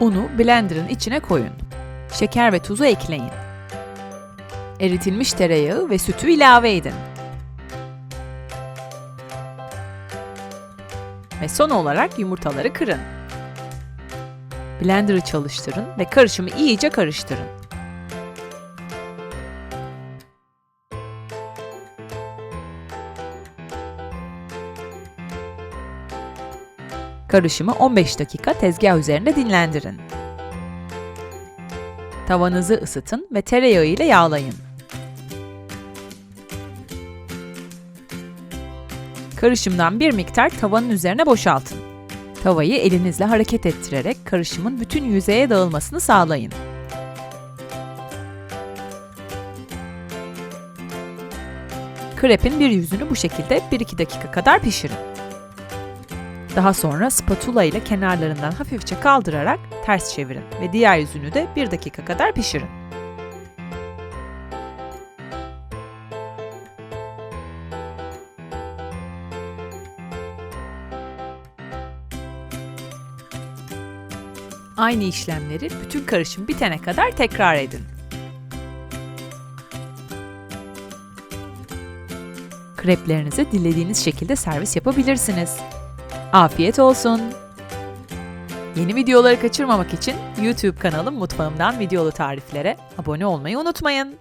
Unu blenderın içine koyun. Şeker ve tuzu ekleyin. Eritilmiş tereyağı ve sütü ilave edin. Ve son olarak yumurtaları kırın. Blender'ı çalıştırın ve karışımı iyice karıştırın. Karışımı 15 dakika tezgah üzerinde dinlendirin. Tavanızı ısıtın ve tereyağı ile yağlayın. Karışımdan bir miktar tavanın üzerine boşaltın. Tavayı elinizle hareket ettirerek karışımın bütün yüzeye dağılmasını sağlayın. Krepin bir yüzünü bu şekilde 1-2 dakika kadar pişirin. Daha sonra spatula ile kenarlarından hafifçe kaldırarak ters çevirin ve diğer yüzünü de 1 dakika kadar pişirin. Aynı işlemleri bütün karışım bitene kadar tekrar edin. Kreplerinizi dilediğiniz şekilde servis yapabilirsiniz. Afiyet olsun. Yeni videoları kaçırmamak için YouTube kanalım Mutfağımdan videolu tariflere abone olmayı unutmayın.